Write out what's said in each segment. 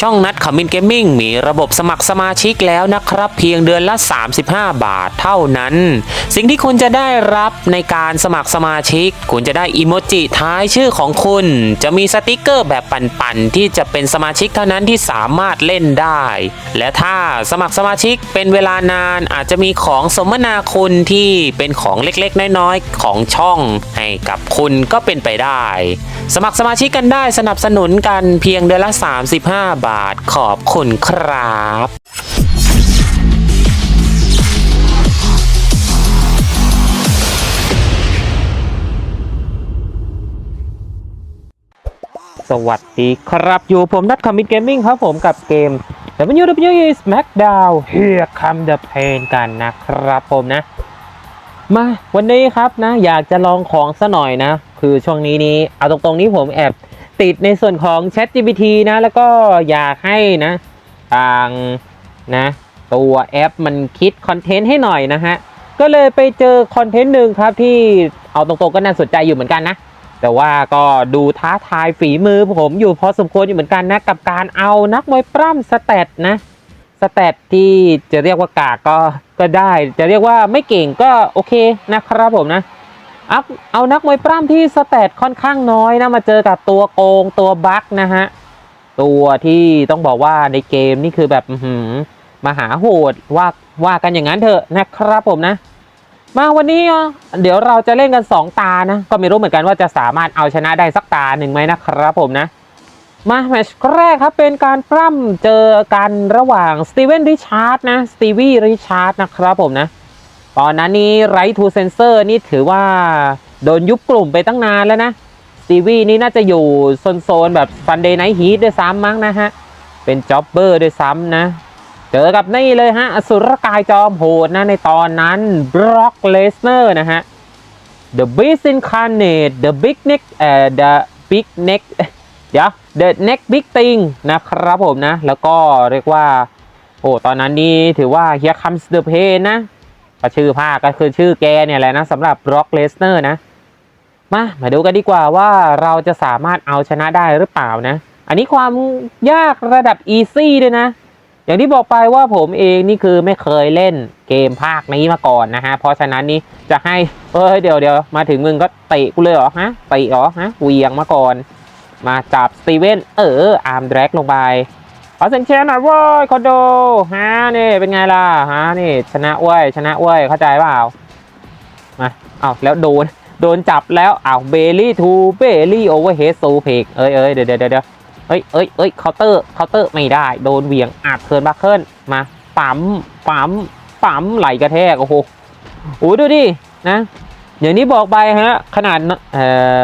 ช่องนัดขมินเกมมิ่งมีระบบสมัครสมาชิกแล้วนะครับ เพียงเดือนละ 35 บาทเท่านั้น สิ่งที่คุณจะได้รับในการสมัครสมาชิก คุณจะได้อีโมจิท้ายชื่อของคุณ จะมีสติกเกอร์แบบปั่นๆที่จะเป็นสมาชิกเท่านั้นที่สามารถเล่นได้ และถ้าสมัครสมาชิกเป็นเวลานานอาจจะมีของสมนาคุณที่เป็นของเล็กๆ น้อยๆ ของช่องให้กับคุณก็เป็นไปได้ สมัครสมาชิกกันได้สนับสนุนกันเพียงเดือนละ 35 บาทขอบคุณครับสวัสดีครับอยู่ผมนัดคอมมิตเกมมิ่งครับผมกับเกม WWE SmackDown Here Come the Pain กันนะครับผมนะ มาวันนี้ครับนะ อยากจะลองของซะหน่อยนะ คือช่วงนี้นี้เอาตรงๆนี้ผมแอบติดในส่วนของ Chat GPT นะ แล้วก็อยากให้นะทางนะ ตัวแอปมันคิดคอนเทนต์ให้หน่อยนะฮะ ก็เลยไปเจอคอนเทนต์หนึ่งครับที่เอาตรงๆก็น่าสนใจอยู่เหมือนกันนะ แต่ว่าก็ดูท้าทายฝีมือผมอยู่พอสมควรอยู่เหมือนกันนะ กับการเอานักมวยปล้ำสแตทนะสแตทที่จะเรียกว่ากากก็ก็ได้ จะเรียกว่าไม่เก่งก็โอเคนะครับผมนะ เอาเอานักมวยปล้ำที่สแตทค่อนข้างน้อยนะมาเจอกับตัวโกงตัวบั๊กนะฮะตัวที่ต้องบอกว่าในเกมนี่คือแบบหือมหาโหดว่าว่ากันอย่างนั้นเถอะนะครับผมนะ มาวันนี้อะเดี๋ยวเราจะเล่นกัน 2 ตานะ ก็ไม่รู้เหมือนกันว่าจะสามารถเอาชนะได้สักตาหนึ่งไหมนะครับผมนะ มาแมตช์แรกครับเป็นการปล้ำเจอกันระหว่างสตีเวนริชาร์ดนะสตีวีริชาร์ดนะครับผมนะ ตอนนั้นนี่ไรทูเซนเซอร์นี่ถือว่าโดนยุบกลุ่มไปตั้งนานแล้วนะสตีวีนี่น่าจะอยู่โซนๆแบบซันเดย์ไนท์ฮีทด้วยซ้ำมั้งนะฮะ เป็นจ็อบเบอร์ด้วยซ้ำนะ เจอกับนี่เลยฮะ อสุรกายจอมโหดนะในตอนนั้นบล็อกเลสเนอร์นะฮะ The Beast Incarnate The Big Neck เอ่อ The Big Neck เดี๋ยว The Neck Big Thing นะครับผมนะ แล้วก็เรียกว่า โอ้ ตอนนั้นนี่ถือว่า Here comes the pain นะ ก็ชื่อภาคก็คือชื่อแกเนี่ยแหละนะสำหรับ Brock Lesnar นะ มามาดูกันดีกว่าว่าเราจะสามารถเอาชนะได้หรือเปล่านะ อันนี้ความยากระดับ easy ด้วยนะ อย่างที่บอกไปว่าผมเองนี่คือไม่เคยเล่นเกมภาคนี้มาก่อนนะฮะ เพราะฉะนั้นนี่จะให้เอ้ยเดี๋ยวเดี๋ยวมาถึงมึงก็เตะกูเลยเหรอฮะเตะเหรอฮะเหวียงมาก่อน มาจับสตีเวนเอออาร์มแดรกลงไป ขอเซนเชนหน่อยเว้ยคอนโดฮะนี่เป็นไงล่ะฮะนี่ชนะเว้ยชนะเว้ยเข้าใจเปล่ามาเอาแล้วโดนโดนจับแล้วเอาเบลลี่ทูเบลลี่โอเวอร์เฮดซูเพกเอ้ยเอ้ยเดี๋ยวเดี๋ยวเดี๋ยวเอ้ยเอ้ยเอ้ยเคาน์เตอร์เคาน์เตอร์ไม่ได้ โดนเหวียงอัดเทิร์นบัคเคิลมาปั๊มปั๊มปั๊มไหลกระแทกโอ้โหโอ้ดูดินะอย่างนี้บอกไปฮะขนาดเอ่อ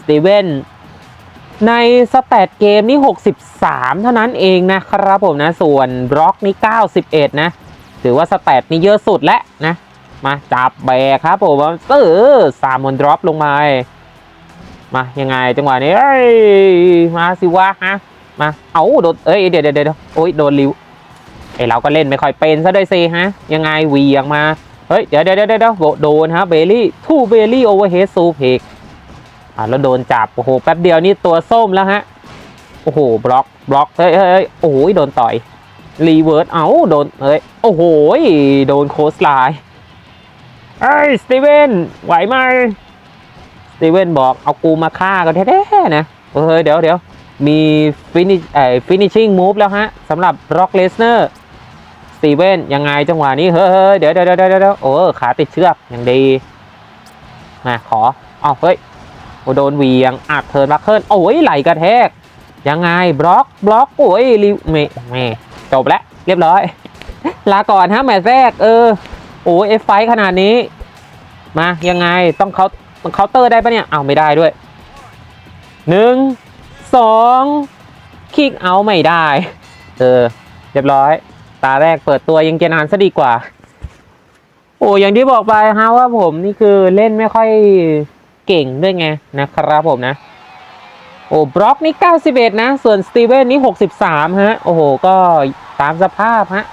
สตีเวน ในสแตทเกมนี่ 63 เท่านั้นเองนะครับผมนะ ส่วนบล็อกนี่ 91 นะ ถือว่าสแตทนี่เยอะสุดแล้วนะ มาจับแบกครับผมเออสามมอนดรอปลงมา มายังไงจังหวะนี้เอ้ยมาสิวะฮะ มา เอาโดนเอ้ยเดี๋ยวเดี๋ยวเดี๋ยวโอ้ยโดนริวไอเราก็เล่นไม่ค่อยเป็นซะด้วยสิฮะ ยังไงวียงมา เฮ้ยเดี๋ยวเดี๋ยวเดี๋ยวเดี๋ยวโดนฮะเบลลี่ทูเบลลี่โอเวอร์เฮดซูเพก อะแล้วโดนจับโอ้โหแป๊บเดียวนี่ตัวส้มแล้วฮะโอ้โหบล็อกบล็อกเฮ้ยเฮ้ยโอ้โหโดนต่อยรีเวิร์สเอาโดนเฮ้ยโอ้โหโดนโคสไลน์เอ้ยสตีเวนไหวไหมสตีเวนบอกเอากูมาฆ่ากันแท้ๆนะเฮ้ยเดี๋ยวเดี๋ยวมีฟินิชเอ่อฟินิชชิ่งมูฟแล้วฮะสำหรับร็อกเลสเนอร์สตีเวนยังไงจังหวะนี้เฮ้ยเดี๋ยวเดี๋ยวเดี๋ยวเดี๋ยวโอ้ขาติดเชือกอย่างดีมาขอเอ้าเฮ้ย โอ้โดนเวียงอัดเทิร์นบัคเคิลโอ้ยไหลกระแทก ยังไงบล็อกบล็อกโอ้ยริวเมเมจบแล้วเรียบร้อย ลาก่อนฮะแมตช์แรกเออโอ้เอฟไฟขนาดนี้ มายังไงต้องเขามันเคาน์เตอร์ได้ปะเนี่ยเอาไม่ได้ด้วยหนึ่งสองคิกเอาไม่ได้ เออ เรียบร้อย ตาแรกเปิดตัวยังเกนานซะดีกว่า โอ้อย่างที่บอกไปฮะว่าผมนี่คือเล่นไม่ค่อย เก่งด้วยไงนะครับผมนะ โอ้บล็อกนี่ 91 นะ ส่วนสตีเวนนี่ 63 ฮะ โอ้โห ก็ตามสภาพฮะ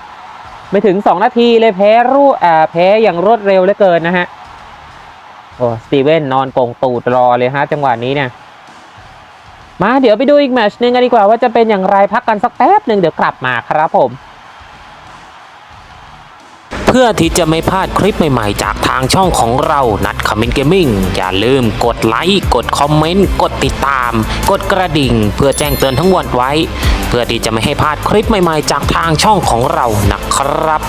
ไม่ถึง 2 นาทีเลยแพ้รูอ่าแพ้อย่างรวดเร็วเหลือเกินนะฮะ โอ้สตีเวนนอนโกงตูดรอเลยฮะ จังหวะนี้เนี่ยมาเดี๋ยวไปดูอีกแมชหนึ่งกันดีกว่าว่าจะเป็นอย่างไรพักกันสักแป๊บหนึ่งเดี๋ยวกลับมาครับผม เพื่อที่จะไม่พลาดคลิปใหม่ๆ จากทางช่องของเรานัดคอมเมนต์เกมมิ่งอย่าลืมกดไลค์กดคอมเมนต์กดติดตาม กดกระดิ่ง เพื่อแจ้งเตือนทั้งวันไว้ เพื่อที่จะไม่ให้พลาดคลิปใหม่ๆ จากทางช่องของเรานะครับ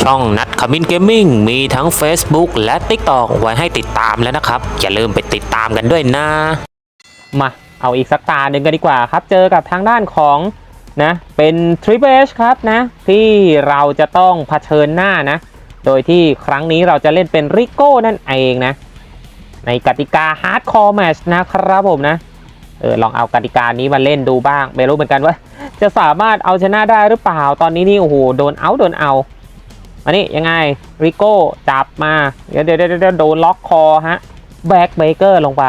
ช่องนัดคอมเมนต์เกมมิ่งมีทั้ง Facebook และ TikTok ไว้ให้ติดตามแล้วนะครับ อย่าลืมไปติดตามกันด้วยนะ มาเอาอีกสักตาหนึ่งกันดีกว่าครับ เจอกับทางด้านของ นะเป็น Triple H ครับนะที่เราจะต้องเผชิญหน้านะ โดยที่ครั้งนี้เราจะเล่นเป็นริโก้นั่นเองนะ ในกติกา Hardcore Match นะครับผมนะเออลองเอากติกานี้มาเล่นดูบ้าง ไม่รู้เหมือนกันว่า จะสามารถเอาชนะได้หรือเปล่าตอนนี้นี่โอ้โหโดนเอาโดนเอามาน,นี่ยังไงริโก้จับมาเดี๋ยวเดี๋ยวเดี๋ยวโดนล็อกคอฮะแบ็กเบเกอร์ลงไป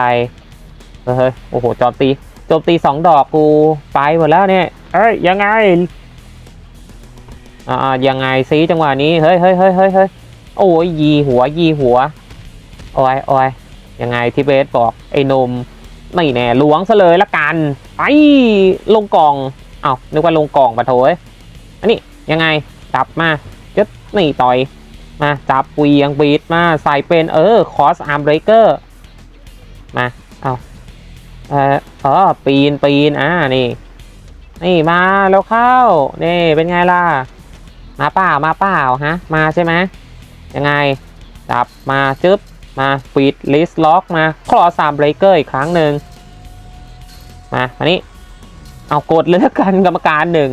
เฮ้ยโอ้โหโจมตี จมตีสองดอกกูไปหมดแล้วเนี่ย เอ้ยยังไง อ่ายังไงซีจังหวะนี้ เฮ้ยเฮ้ยเฮ้ยเฮ้ยเฮ้ยโอ้ยยีหัวยีหัวโอ้ยโอ้ยยังไงที่เบสบอกไอ้นมไม่แน่ลวงซะเลยละกันไปลงกล่อง เอ้านึกว่าลงกล่องปะโถยอันนี้ยังไงจับมาจึ๊ดนี่ต่อยมาจับเวียังบีดมาใส่เป็นเออคอสอาร์มเบรกเกอร์มาเอา เอออ๋อปีนปีนอ่านี่ นี่มาแล้วเข้านี่เป็นไงล่ะ มาเปล่ามาเปล่าฮะ มาใช่ไหมยังไง จับมาจึ๊บมาฟีดลิสล็อกมาคลอสามเบรกเกอร์อีกครั้งหนึ่งมาอันนี้ เอากดเลยละกันกรรมการหนึ่ง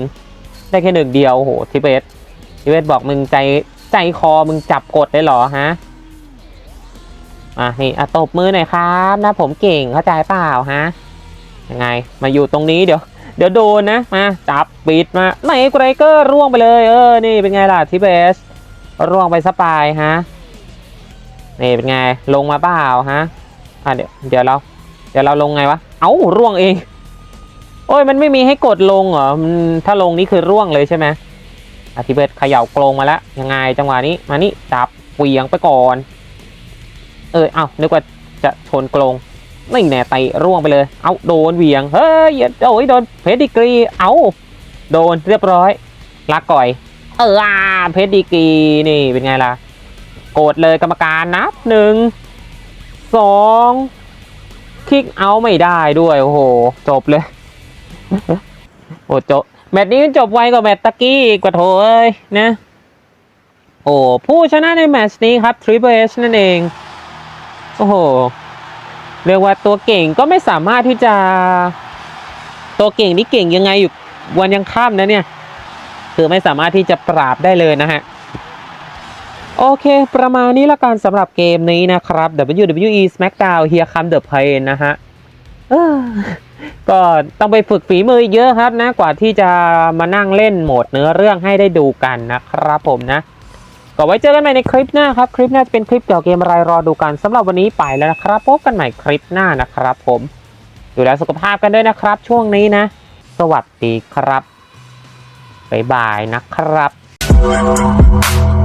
ได้แค่หนึ่งเดียวโหทิเบตทิเบตบอกมึงใจใจคอมึงจับกดได้หรอฮะ อะนี่อะตบมือหน่อยครับนะผมเก่งเข้าใจเปล่าฮะยังไง มาอยู่ตรงนี้เดี๋ยว เดี๋ยวโดนนะมาจับปิดมาไหนไกรเกอร์ร่วงไปเลยเออนี่เป็นไงล่ะทิเบสร่วงไปสปายฮะนี่เป็นไงลงมาเปล่าฮะอะเดี๋ยวเดี๋ยวเรา เดี๋ยวเราลงไงวะเอ้าร่วงเอง โอ้ยมันไม่มีให้กดลงเหรอถ้าลงนี่คือร่วงเลยใช่ไหมอาทิเบสเขย่ากลงมาแล้วยังไงจังหวะนี้มานี่จับเหวียงไปก่อน เออเอานึกว่าจะชนกรงนี่แน่ไตร่วงไปเลย เอาโดนเวียง เฮ้ยโอ้ยโดนเพชรดีกรี เอาโดนเรียบร้อยลักก่อย เออเพชรดีกรีนี่เป็นไงล่ะ โกรธเลยกรรมการนับหนึ่งสองคลิกเอาไม่ได้ด้วย โอ้โห จบเลย โอ้จบ แมตช์นี้จบไวกว่าแมตช์ตะกี้อีกกว่าโถเอ้ยนะ โอ้ผู้ชนะในแมตช์นี้ครับ Triple H นั่นเอง โอ้โห เรียกว่าตัวเก่งก็ไม่สามารถที่จะ ตัวเก่งนี่เก่งยังไงอยู่วันยังค่ำนะเนี่ย คือไม่สามารถที่จะปราบได้เลยนะฮะ โอเค ประมาณนี้ละกันสำหรับเกมนี้นะครับ WWE SmackDown Here Come the Pain นะฮะเอ้อก็ต้องไปฝึกฝีมือเยอะครับนะ กว่าที่จะมานั่งเล่นโหมดเนื้อเรื่องให้ได้ดูกันนะครับผมนะ ก็ไว้เจอกันใหม่ในคลิปหน้าครับ คลิปหน้าจะเป็นคลิปเกี่ยวกับเกมอะไรรอดูกันสำหรับวันนี้ไปแล้วนะครับ พบกันใหม่คลิปหน้านะครับ ผม ดูแลสุขภาพกันด้วยนะครับ ช่วงนี้นะ สวัสดีครับบ๊ายบายนะครับ